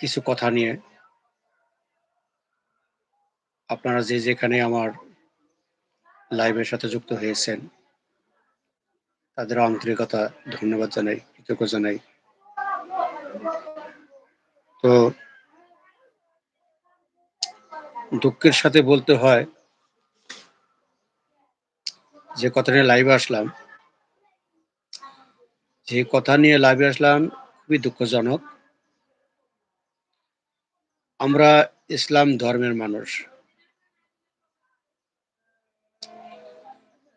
কিছু কথা নিয়ে আপনারা যে যেখানে আমার লাইভের সাথে যুক্ত হয়েছেন, তাদের আন্তরিকতা, ধন্যবাদ জানাই, কৃতজ্ঞ জানাই। তো দুঃখের সাথে বলতে হয়, যে কথা নিয়ে লাইভে আসলাম, যে কথা নিয়ে লাইভে আসলাম খুবই দুঃখজনক। আমরা ইসলাম ধর্মের মানুষ।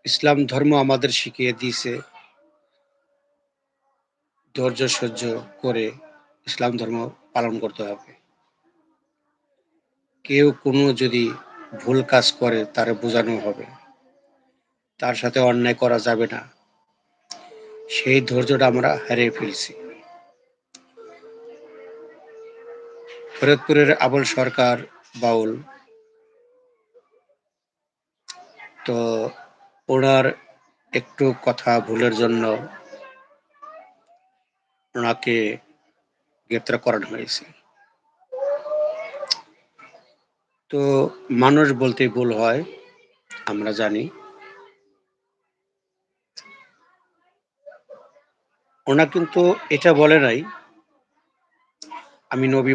ইসলাম ধর্ম আমাদের শিখিয়ে দিয়েছে। ধৈর্য, সহ্য করে ইসলাম ধর্ম পালন করতে হবে। কেউ কোনো যদি ভুল কাজ করে, তারে বোঝানো হবে। তার সাথে অন্যায় করা যাবে না। সেই ধৈর্যটা আমরা হারিয়ে ফেলছি। ফরিদপুরের আবুল সরকার বাউল। তো ওনার একটু কথা ভুলের জন্য ওনাকে গ্রেপ্তার করানো হয়েছে। তো মানুষ বলতে ভুল হয়, আমরা জানি। ওনা কিন্তু এটা বলে নাই আমি নবী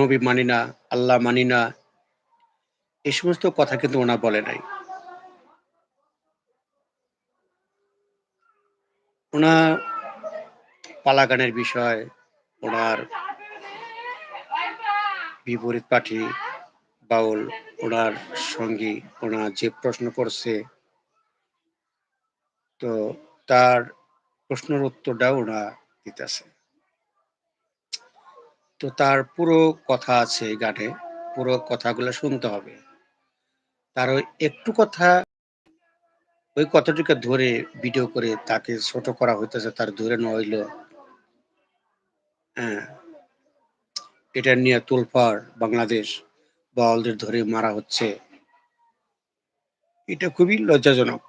নবী মানি না, আল্লাহ মানি না এই সমস্ত কথা কিন্তু ওনা বলে নাই। ওনা পালাগানের বিষয়, ওনার বিপরীত পাঠি, বাউল, ওনার সঙ্গী ওনা যে প্রশ্ন করছে, তো তার প্রশ্নের উত্তরটা ওনা দিতেছে। তো তার পুরো কথা আছে গানে। পুরো কথাগুলো শুনতে হবে। তার ওই একটু কথা, ওই কথাটিকে ধরে ভিডিও করে তাকে ছোট করা হইতেছে, তার ধরে নইল হ্যাঁ। এটা নিয়ে তোলফার বাংলাদেশ বলদের ধরে মারা হচ্ছে। এটা খুবই লজ্জাজনক।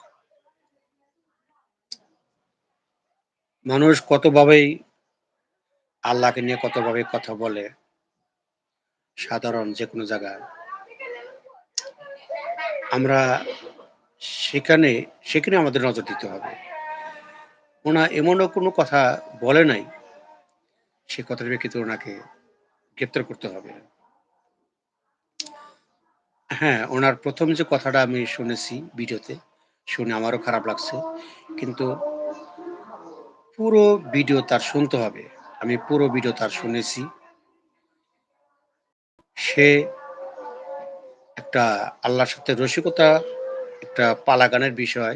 মানুষ কতভাবেই আল্লাহকে নিয়ে কতভাবে কথা বলে? সাধারণ যে কোনো জায়গায়। আমরা সেখানে সেখানে আমাদের নজর দিতে হবে। ওনা এমনও কোনো কথা বলে নাই, সে কথার প্রেক্ষিতে ওনাকে গ্রেপ্তার করতে হবে। হ্যাঁ ওনার প্রথম যে কথাটা আমি শুনেছি ভিডিওতে, শুনে আমারও খারাপ লাগছে। কিন্তু পুরো ভিডিও তার শুনতে হবে। আমি পুরো ভিডিও তার শুনেছি। সে একটা আল্লাহর সাথে রসিকতা, একটা পালাগানের বিষয়,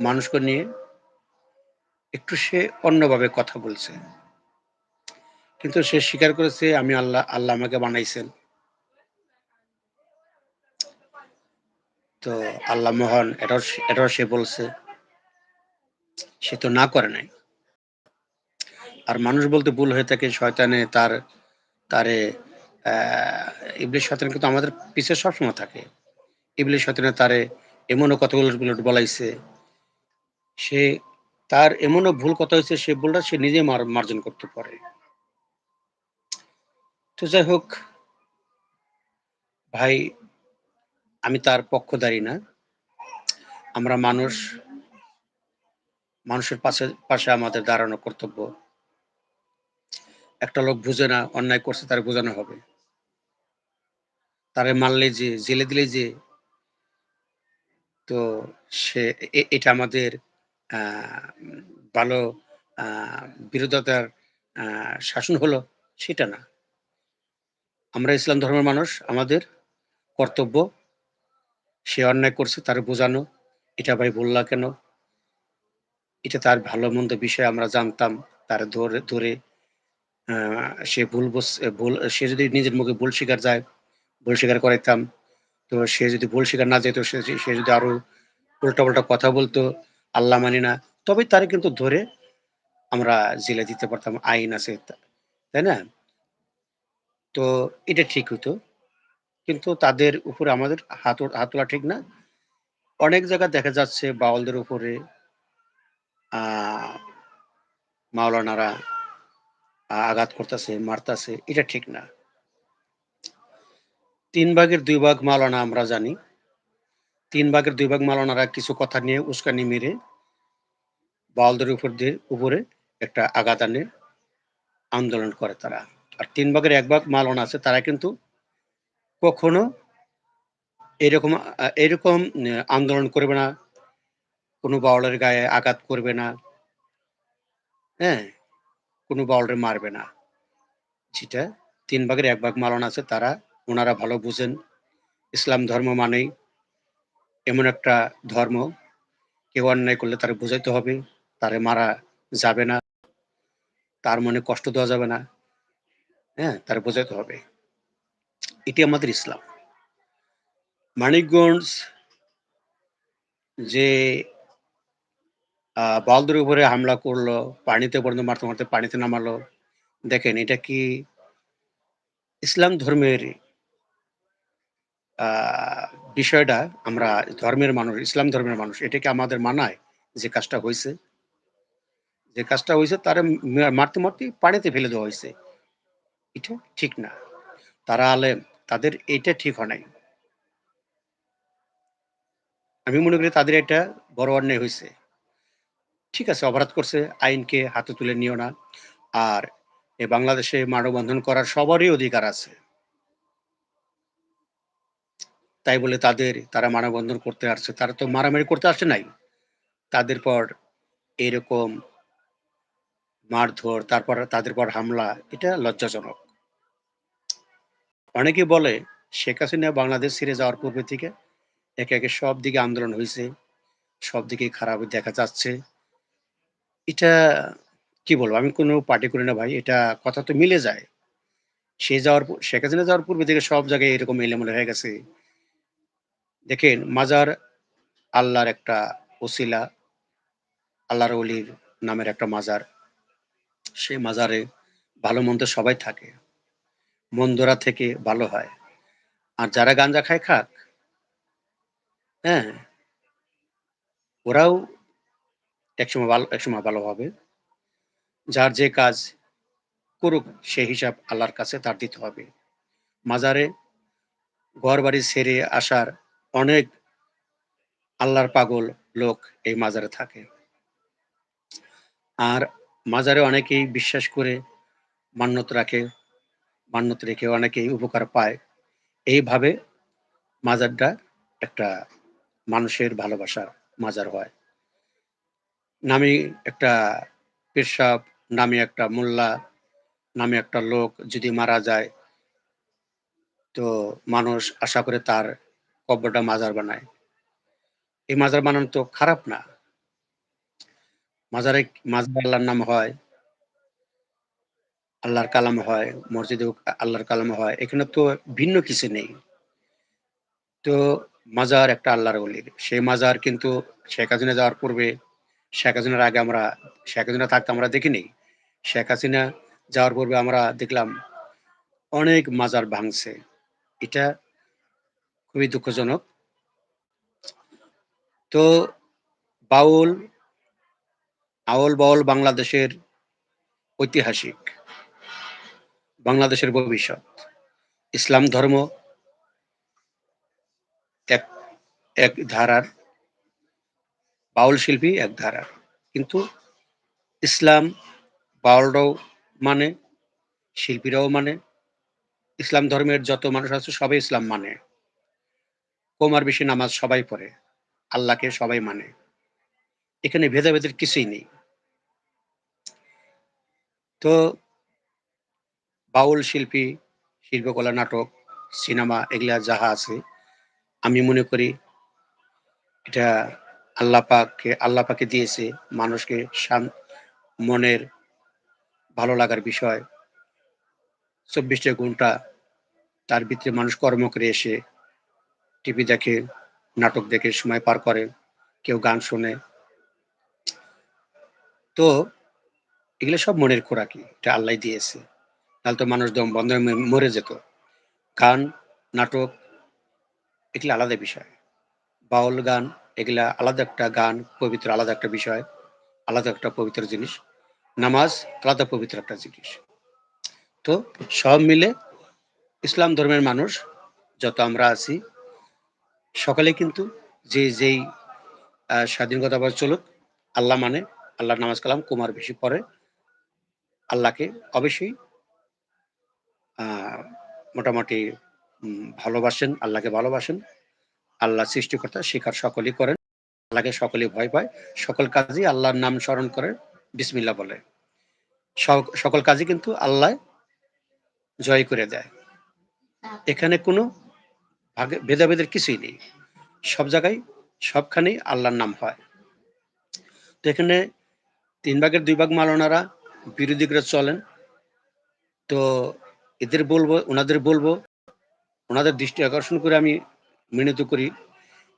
মানুষকে নিয়ে একটু সে অন্যভাবে কথা বলছে। কিন্তু সে স্বীকার করেছে, আমি আল্লাহ আল্লাহ আমাকে বানাইছেন। তো আল্লাহ মহান, এটাও এটাও সে বলছে। সে তো না করে নাই। আর মানুষ বলতে ভুল হয়ে থাকে, শয়তানে তার, তারে ইবলিশ শয়তান কিন্তু আমাদের পিছে সবসময় থাকে। ইবলিশ শয়তানে তারে এমনও কথাগুলো বলাইছে। সে তার এমনও ভুল কথা হয়েছে, সে ভুলটা সে নিজে মার্জন করতে পারে। তো যাই হোক, ভাই, আমি তার পক্ষ পক্ষধারী না। আমরা মানুষ, মানুষের পাশে পাশে আমাদের দাঁড়ানো কর্তব্য। একটা লোক বুঝে না, অন্যায় করছে, তার বোঝানো হবে। তারে মারলে যে, জেলে দিলে যে, তো সে এটা আমাদের ভালো বিরোধতার শাসন হলো সেটা না। আমরা ইসলাম ধর্মের মানুষ, আমাদের কর্তব্য, সে অন্যায় করছে, তার বোঝানো, এটা ভাই বললা কেন? এটা তার ভালো মন্দ বিষয়, আমরা জানতাম, তার ধরে ধরে সে ভুল ভুল সে যদি নিজের মুখে ভুল স্বীকার যায়, ভুল স্বীকার করাইতাম, তো সে যদি ভুল স্বীকার না যেত সে যদি আরও উল্টা পাল্টা কথা বলতো, আল্লাহ মানি না, তবে তারে কিন্তু ধরে আমরা জেলে দিতে পারতাম, আইন আছে তাই না? তো এটা ঠিক হতো কিন্তু তাদের উপরে আমাদের হাত হাত তোলা ঠিক না। অনেক জায়গায় দেখা যাচ্ছে বাউলদের উপরে, আহ, মাওলানারা আঘাত করতেছে, মারতাছে এটা ঠিক না। তিন ভাগের দুই ভাগ মাওলানা আমরা জানি। তিন ভাগের দুই ভাগ মাওলানারা কিছু কথা নিয়ে উস্কানি মেরে বাউলদের উপর দিয়ে উপরে একটা আঘাত আনে আন্দোলন করে তারা। আর তিন ভাগের এক ভাগ মাওলানা আছে তারা কিন্তু কখনো এরকম এরকম আন্দোলন করবে না। কোনো বাউলের গায়ে আঘাত করবে না। হ্যাঁ? কোনো বাউলরে মারবে না। যেটা তিন ভাগের এক ভাগ মাওলানা আছে তারা ওনারা ভালো বুঝেন। ইসলাম ধর্ম মানেই এমন একটা ধর্ম, কেউ অন্যায় করলে তারা বুঝাইতে হবে, তারে মারা যাবে না। তার মনে কষ্ট দেওয়া যাবে না। হ্যাঁ? তারে বোঝাইতে হবে। এটি আমাদের ইসলাম। মানিকগঞ্জ যে আ বাউলদের উপরে হামলা করল, পানিতে পর্যন্ত মারতে, মারতে পানিতে নামালো। দেখেন এটা কি ইসলাম ধর্মের বিষয়টা আমরা ধর্মের মানুষ, ইসলাম ধর্মের মানুষ। এটা কি আমাদের মানায় যে কাজটা হইছে? যে কাজটা হইছে তারে মারতে, মারতেই পানিতে ফেলে দেওয়া হয়েছে এটা ঠিক না। তারা আলেম, তাদের এটা ঠিক হয় নাই। আমি মনে করি তাদের এটা বড় অন্যায় হইছে। ঠিক আছে অপরাধ করছে, আইনকে হাতে তুলে নিও না। আর এ বাংলাদেশে মানববন্ধন করার সবারই অধিকার আছে। তাই বলে তাদের তারা মানববন্ধন করতে আসছে। তারা তো মারামারি করতে আসে নাই। তাদের পর এরকম মারধর, তারপর তাদের পর হামলা, এটা লজ্জাজনক। অনেকে বলে শেখ হাসিনা বাংলাদেশ ছেড়ে যাওয়ার পূর্বে থেকে একে, একে সব দিকে আন্দোলন হয়েছে সব দিকেই খারাপ দেখা যাচ্ছে। এটা কি বলব? আমি কোনো পার্টি করি না ভাই। এটা কথা তো মিলে যায়। সে যাওয়ার শেখ হাসিনা যাওয়ার পূর্বে থেকে সব জায়গায় এরকম এলোমেলো হয়ে গেছে। দেখেন, মাজার আল্লাহর একটা ওসিলা। আল্লাহর অলির নামের একটা মাজার। সেই মাজারে ভালো-মন্দ সবাই থাকে। মন্দরা থেকে ভালো হয়। আর যারা গাঞ্জা খায়, খাক। হ্যাঁ? ওরাও একসময় ভালো একসময় ভালো হবে। যার যে কাজ করুক, সে হিসাব আল্লাহর কাছে তার দিতে হবে। মাজারে ঘর বাড়ি ছেড়ে আসার অনেক আল্লাহর পাগল লোক এই মাজারে থাকে। আর মাজারে অনেকেই বিশ্বাস করে মান্যত রাখে। মান্যত রেখে অনেকেই উপকার পায়। এইভাবে মাজারটা একটা মানুষের ভালোবাসার মাজার হয়। নামি একটা পেশাব, নামি একটা মোল্লা, নামে একটা লোক যদি মারা যায় তো মানুষ আশা করে তার কব্রটা মাজার বানায়। এই মাজার বানানো তো খারাপ না। মাজারে মাজার আল্লাহর নাম হয়। আল্লাহর কালাম হয়, মসজিদেও আ আল্লাহর কালাম হয়। এখানে তো ভিন্ন কিছু নেই। তো মাজার একটা আল্লাহর ওলির। সেই মাজার কিন্তু শেখ হাসিনা যাওয়ার পূর্বে, শেখ হাসিনার আগে আমরা, শেখ হাসিনা থাকতে আমরা দেখিনি। শেখ হাসিনা যাওয়ার পূর্বে আমরা দেখলাম অনেক মাজার ভাঙছে। এটা খুবই দুঃখজনক। তো বাউল আউল-বাউল বাংলাদেশের ঐতিহাসিক। বাংলাদেশের ভবিষ্যৎ। ইসলাম ধর্ম এক এক ধারার বাউল শিল্পী এক ধারার। কিন্তু ইসলাম বাউলরাও মানে, শিল্পীরাও মানে। ইসলাম ধর্মের যত মানুষ আছে সবাই ইসলাম মানে। কম আর বেশি নামাজ সবাই পড়ে। আল্লাহকে সবাই মানে। এখানে ভেদাভেদের কিছুই নেই। তো বাউল শিল্পী, শিল্পকলা, নাটক, সিনেমা এগুলা যাহা আছে, আমি মনে করি এটা আল্লাহ পাকই দিয়েছে মানুষকে মনের ভালো লাগার বিষয়। ২৪ টা ঘণ্টা তার ভিতরে মানুষ কর্ম করে এসে টিভি দেখে, নাটক দেখে সময় পার করে, কেউ গান শোনে। তো এগুলো সব মনের খোরাকি। এটা আল্লাহ দিয়েছে। তাহলে তো মানুষ দম বন্ধ মরে যেত। গান, নাটক এগুলা আলাদা বিষয়। বাউল গান এগুলা আলাদা একটা গান, পবিত্র আলাদা একটা বিষয়, আলাদা একটা পবিত্র জিনিস। নামাজ আলাদা পবিত্র একটা জিনিস। তো সব মিলে ইসলাম ধর্মের মানুষ যত আমরা আছি সকালে কিন্তু যে যেই স্বাধীনতা বা চলুক আল্লাহ মানে আল্লাহ নামাজ কালাম কুমার বেশি পরে আল্লাহকে অবশ্যই মোটামুটি ভালোবাসেন আল্লাহকে ভালোবাসেন আল্লাহ সৃষ্টিকর্তা শিকার সকলেই করেন। আল্লাহকে সকলেই ভয় পায়। সকল কাজই আল্লাহর নাম স্মরণ করে, বিসমিল্লাহ বলে। সক- সকল কাজই কিন্তু আল্লাহ জয় করে দেয়। এখানে কোনো ভাগে- ভেদাভেদের কিছুই নেই। সব জায়গায় সবখানেই আল্লাহর নাম হয়। তো এখানে তিন ভাগের দুই ভাগ মালনারা বিরোধী চলেন। তো এদের বলব, ওনাদের বলব, ওনাদের দৃষ্টি আকর্ষণ করে আমি মিনত করি,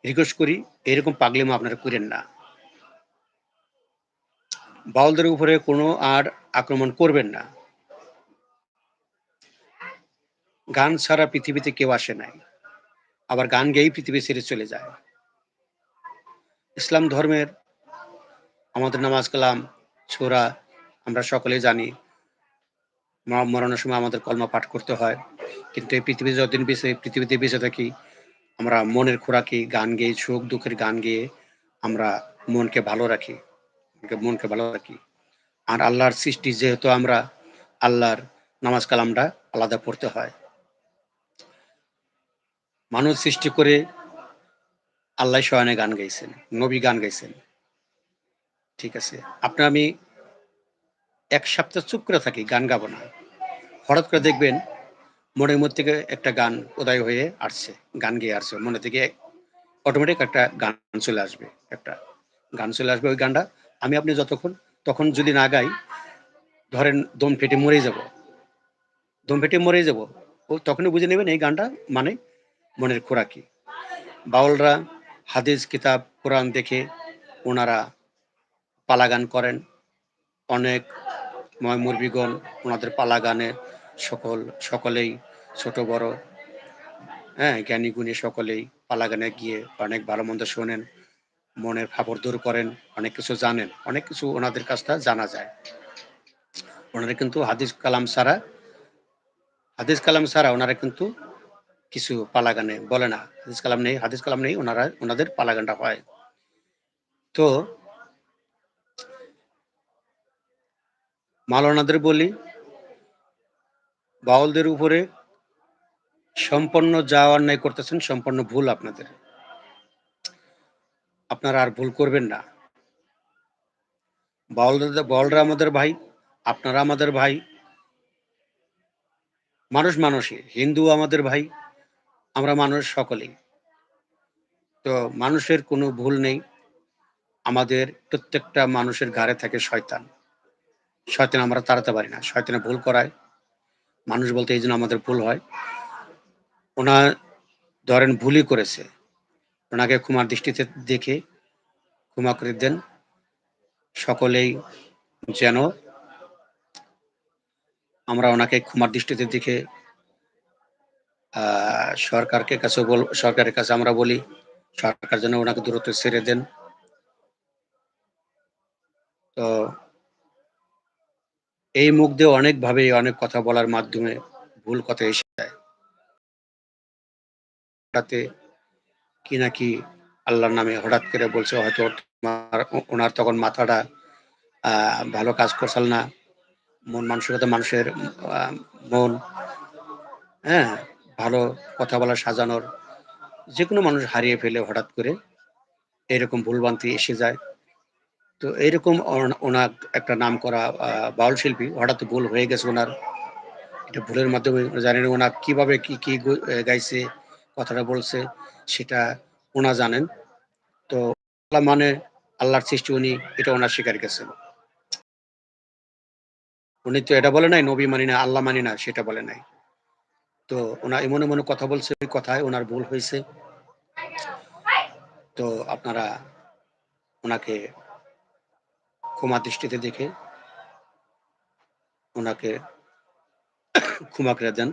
রিকোয়েস্ট করি, এরকম পাগলিমা আপনারা করেন না। বাউলদের উপরে কোনো আর আক্রমণ করবেন না। গান ছাড়া পৃথিবীতে কেউ আসে নাই। আবার গান গেয়েই পৃথিবী ছেড়ে চলে যায়। ইসলাম ধর্মের আমাদের নামাজ কালাম ছোরা আমরা সকলে জানি মরণের সময় আমাদের কলমা পাঠ করতে হয়। কিন্তু এই পৃথিবী যতদিন বেঁচে পৃথিবীতে বেঁচে থাকি আমরা মনের খোরাকি গান গেয়ে, সুখ দুঃখের গান গেয়ে আমরা মনকে ভালো রাখি, মনকে ভালো রাখি। আর আল্লাহর সৃষ্টি যেহেতু আমরা, আল্লাহর নামাজ কালামটা আলাদা পড়তে হয়। মানুষ সৃষ্টি করে আল্লাহ শয়নে গান গাইছেন, নবী গান গাইছেন। ঠিক আছে, আপনার আমি এক সপ্তাহ চুপ করে থাকি, গান গাবো না। হঠাৎ করে দেখবেন মনের মধ্যে থেকে একটা গান উদয় হয়ে আসছে, গান গেয়ে আসছে। মনে থেকে অটোমেটিক একটা গান চলে আসবে, একটা গান চলে আসবে ওই গানটা। আমি আপনি যতক্ষণ, তখন যদি না গাই, ধরেন দম ফেটে মরে যাব। দম ফেটে মরে যাব। ও তখনই বুঝে নেবেন এই গানটা মানে মনের খোরাকি। বাউলরা হাদিস, কিতাব, কোরআন দেখে ওনারা পালা গান করেন। অনেক ময় মুরবিগণ ওনাদের পালা গানে সকল, সকলেই ছোট, বড়। হ্যাঁ জ্ঞানী গুণী সকলেই পালা গানে গিয়ে অনেক ভালো মন্দ শোনেন, মনের ফাপড় দূর করেন, অনেক কিছু জানেন, অনেক কিছু ওনাদের কাছটা জানা যায়। ওনারা কিন্তু হাদিস কালাম ছাড়া, হাদিস কালাম ছাড়া ওনারা কিন্তু কিছু পালাগানে বলে না। হাদিস কালাম নেই, হাদিস কালাম নেই, ওনারা, ওনাদের পালাগানটা হয়। তো মালনাদের বলি বাউলদের উপরে সম্পন্ন যা অন্যায় করতেছেন, সম্পন্ন ভুল আপনাদের। আপনারা আর ভুল করবেন না। বাউলরা আমাদের ভাই, আপনারা আমাদের ভাই। মানুষ মানুষই, হিন্দু আমাদের ভাই, আমরা মানুষ সকলেই। তো মানুষের কোনো ভুল নেই। আমাদের প্রত্যেকটা মানুষের ঘাড়ে থাকে শয়তান। শয়তান আমরা তাড়াতে পারি না। শয়তানে ভুল করায়। মানুষ বলতে এই জন্য আমাদের ভুল হয়। ওনার ধরেন ভুলই করেছে। ওনাকে ক্ষমার দৃষ্টিতে দেখে ক্ষমা করে দেন। সকলেই যেন আমরা ওনাকে ক্ষমার দৃষ্টিতে দেখে সরকারকে কাছে বল, সরকারের কাছে আমরা বলি, সরকার যেন ওনাকে দূরত্ব ছেড়ে দেন। তো এই মুখ দিয়ে অনেকভাবে অনেক কথা বলার মাধ্যমে ভুল কথা এসে যায়। তাতে কি নাকি আল্লাহর নামে হঠাৎ করে বলছে, হয়তো ওনার তখন মাথাটা ভালো কাজ করছিল না, মন মানসিকতা মানুষের মন হ্যাঁ ভালো কথা বলা সাজানোর যে কোনো মানুষ হারিয়ে ফেলে হঠাৎ করে, এরকম ভুলভ্রান্তি এসে যায়। তো এইরকম ওনার একটা নাম করা বাউল শিল্পী, হঠাৎ ভুল হয়ে গেছে ওনার। এটা ভুলের মাধ্যমে জানেন ওনার কীভাবে কি কি গাইছে, কথাটা বলছে, সেটা ওনা জানেন। তো আল্লাহ মানে আল্লাহর সৃষ্টি, উনি এটা ওনার স্বীকার গেছেন। উনি তো এটা বলে নাই, নবী মানি না, আল্লাহ মানি না, সেটা বলে নাই। তো ওনা এমন এমন কথা বলছে, ওই কথায় ওনার ভুল হয়েছে। তো আপনারা ওনাকে ক্ষমা দৃষ্টিতে দেখে ওনাকে ক্ষমা করে দেন।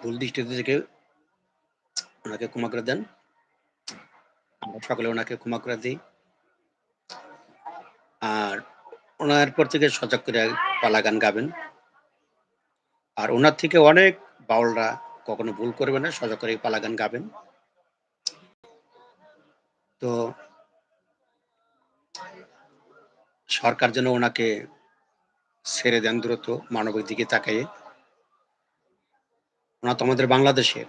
ভুল দৃষ্টিতে দেখে ওনাকে ক্ষমা করে দেন। আমরা সকলে ওনাকে ক্ষমা করে দিই। আর ওনার পর থেকে সজাগ করে পালা গান গাবেন। আর ওনার থেকে অনেক বাউলরা কখনো ভুল করবে না, সজাগ করে পালা গান গাবেন। তো সরকার যেন ওনাকে ছেড়ে দেন দ্রুত মানবিক দিকে তাকাইয়ে। ওনা তো আমাদের বাংলাদেশের।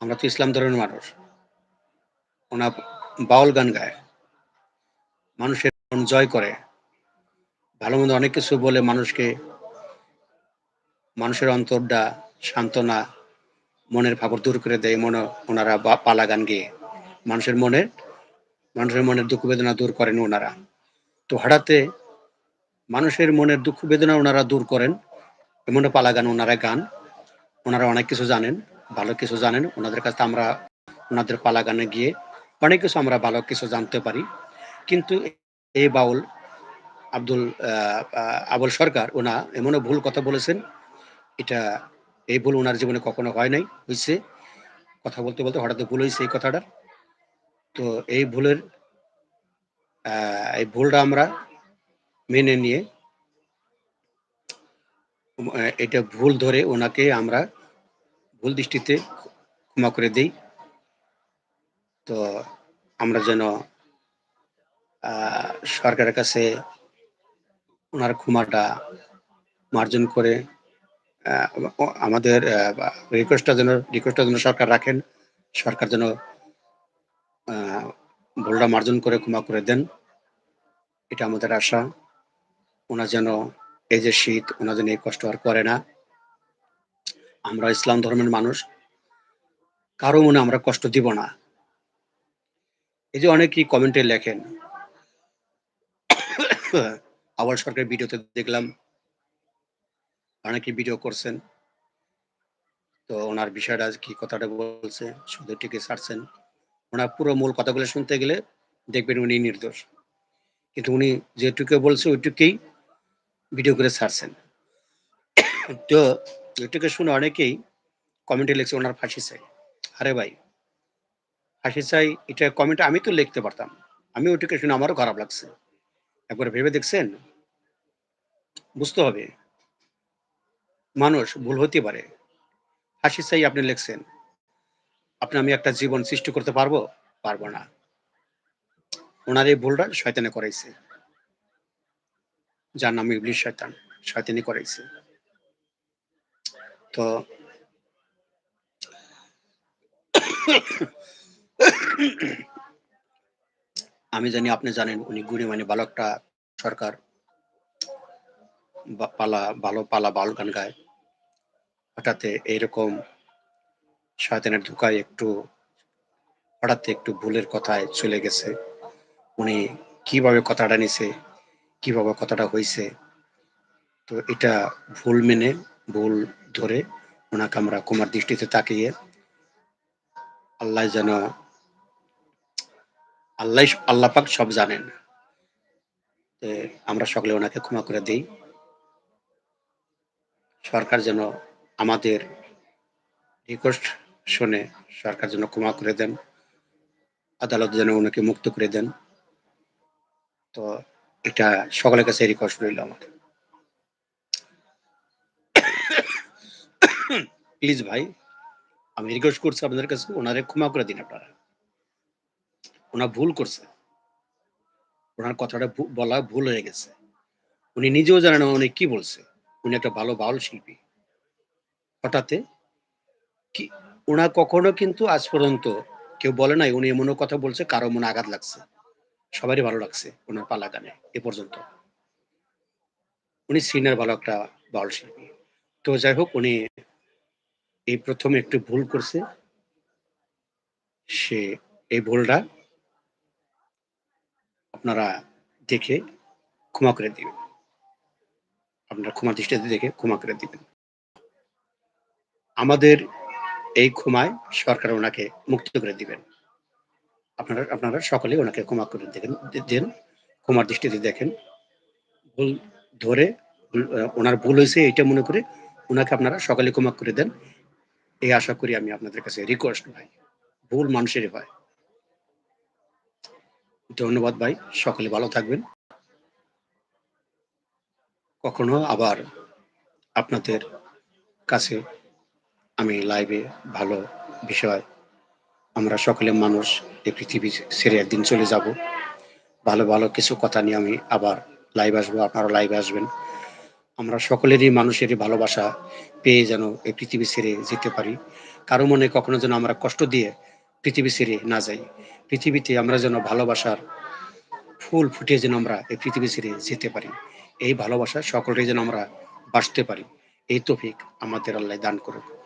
আমরা তো ইসলাম ধর্মের মানুষ। ওনা বাউল গান গায়। মানুষের মন জয় করে। ভালো মন্দ অনেক কিছু বলে মানুষকে। মানুষের অন্তরটা সান্ত্বনা মনের ভাবর দূর করে দেয় মনে ওনারা পালা গান গেয়ে। মানুষের মনের মানুষের মনের দুঃখ বেদনা দূর করেন ওনারা। তো হঠাৎ মানুষের মনের দুঃখ বেদনা ওনারা দূর করেন এমন পালা গান ওনারা গান, ওনারা অনেক কিছু জানেন, ভালো কিছু জানেন, ওনাদের কাছে আমরা ওনাদের পালা গানে গিয়ে অনেক কিছু আমরা ভালো কিছু জানতে পারি। কিন্তু এই বাউল আব্দুল আবুল সরকার, ওনা এমনও ভুল কথা বলেছেন, এটা, এই ভুল ওনার জীবনে কখনো হয় নাই হয়েছে কথা বলতে বলতে হঠাৎ ভুল হয়েছে এই কথাটা তো এই ভুলের এই ভুলটা আমরা মেনে নিয়ে এটা ভুল ধরে ওনাকে আমরা ভুল দৃষ্টিতে ক্ষমা করে দেই। তো আমরা যেন সরকারের কাছে ওনার ক্ষমাটা মার্জন করে আমাদের রিকোয়েস্টটা যেন রিকোয়েস্টটা যেন সরকার রাখেন, সরকার যেন ভুলটা মার্জন করে ক্ষমা করে দেন। এটা আমাদের আশা। ওনার যেন এই যে শীত, ওনার যেন এই কষ্ট আর করে না। আমরা ইসলাম ধর্মের মানুষ। কারও মনে আমরা কষ্ট দিব না। এই যে অনেকেই কমেন্টে লেখেন আবার সরকারের ভিডিওতে দেখলাম অনেকে ভিডিও করছেন। তো ওনার বিষয়টা কি কথাটা বলছে শুধু টিকে ছাড়ছেন। ওনার পুরো মূল কথাগুলো শুনতে গেলে দেখবেন উনি নির্দোষ। কিন্তু উনি যেটুকু বলছে ওইটুকুই ভিডিও করে ছাড়ছেন। তো এটুকু শুনে অনেকেই কমেন্টে লিখছে ওনার ফাঁসি চাই। আরে ভাই, ফাঁসি চাই, এটা কমেন্ট আমি তো লিখতে পারতাম। আমি ওইটুকু শুনে আমারও খারাপ লাগছে। একবার ভেবে দেখছেন? বুঝতে হবে। মানুষ ভুল হতে পারে। ফাঁসি চাই আপনি লিখছেন। আপনি আমি একটা জীবন সৃষ্টি করতে পারব? পারব না। ওনার এই ভুলটা শয়তানে করাইছে। যার নাম ইবলিশ শয়তান, শয়তানি করাইছে। তো আমি জানি আপনি জানেন, উনি গুণী মানে বালকটা সরকার পালা, ভালো পালা, বাল গান গায়। হঠাৎ এইরকম শয়তানের ধোকায় একটু, হঠাৎ একটু ভুলের কথায় চলে গেছে। উনি কীভাবে কথাটা নিছে, কীভাবে কথাটা হয়েছে তো এটা ভুল মেনে, ভুল ধরে ওনাকে আমরা কুমার দৃষ্টিতে তাকিয়ে আল্লাহ যেন, আল্লাহ আল্লাহ পাক সব জানেন। আমরা সকলে ওনাকে ক্ষমা করে দিই। সরকার যেন আমাদের রিকোয়েস্ট শুনে সরকার যেন ক্ষমা করে দেন, আদালত যেন ওনাকে মুক্ত করে দেন। তো এটা সকলের কাছে রিকোয়েস্ট রইল আমার প্লিজ ভাই, আমি রিকোয়েস্ট করছি আপনাদের কাছে, ওনারে ক্ষমা করে দিন আপনারা। ওনার ভুল করছে। ওনার কথাটা বলা ভুল হয়ে গেছে। উনি নিজেও জানেন না উনি কি বলছে। উনি একটা ভালো বাউল শিল্পী। হঠাৎ কি ওনার কখনো কিন্তু আজ পর্যন্ত কেউ বলে নাই, উনি এমনও কথা বলছে, কারও মনে আঘাত লাগছে। সবারই ভালো লাগছে ওনার পালা গানে এ পর্যন্ত। উনি সিনিয়র ভালো একটা বাউল শিল্পী। তো যাই হোক, উনি এই প্রথম একটু ভুল করছে। সে এই ভুলটা আপনারা দেখে ক্ষমা করে দিবেন। আপনারা ক্ষমা দৃষ্টিতে দেখে ক্ষমা করে দিবেন। আমাদের এই ক্ষমায় সরকার ওনাকে মুক্ত করে দিবেন। আপনারা আপনারা সকলে ওনাকে ক্ষমা করে দেখেন দেন, ক্ষমার দৃষ্টিতে দেখেন। ভুল ধরে ওনার ভুল হয়েছে এটা মনে করে ওনাকে আপনারা সকলে ক্ষমা করে দেন। এই আশা করি আমি আপনাদের কাছে রিকোয়েস্ট ভাই, ভুল মানুষেরই হয় ধন্যবাদ ভাই, সকলে ভালো থাকবেন। কখনো আবার আপনাদের কাছে আমি লাইভে ভালো বিষয়। আমরা সকলে মানুষ, এই পৃথিবী ছেড়ে একদিন চলে যাব। ভালো ভালো কিছু কথা নিয়ে আমি আবার লাইভ আসব আপনারা লাইভে আসবেন। আমরা সকলেরই মানুষেরই ভালোবাসা পেয়ে যেন এই পৃথিবী ছেড়ে যেতে পারি। কারও মনে কখনো যেন আমরা কষ্ট দিয়ে পৃথিবী ছেড়ে না যাই। পৃথিবীতে আমরা যেন ভালোবাসার ফুল ফুটিয়ে যেন আমরা এই পৃথিবী ছেড়ে যেতে পারি। এই ভালোবাসা সকলেরই যেন আমরা বাঁচতে পারি। এই তফিক আমাদের আল্লাহ দান করুক।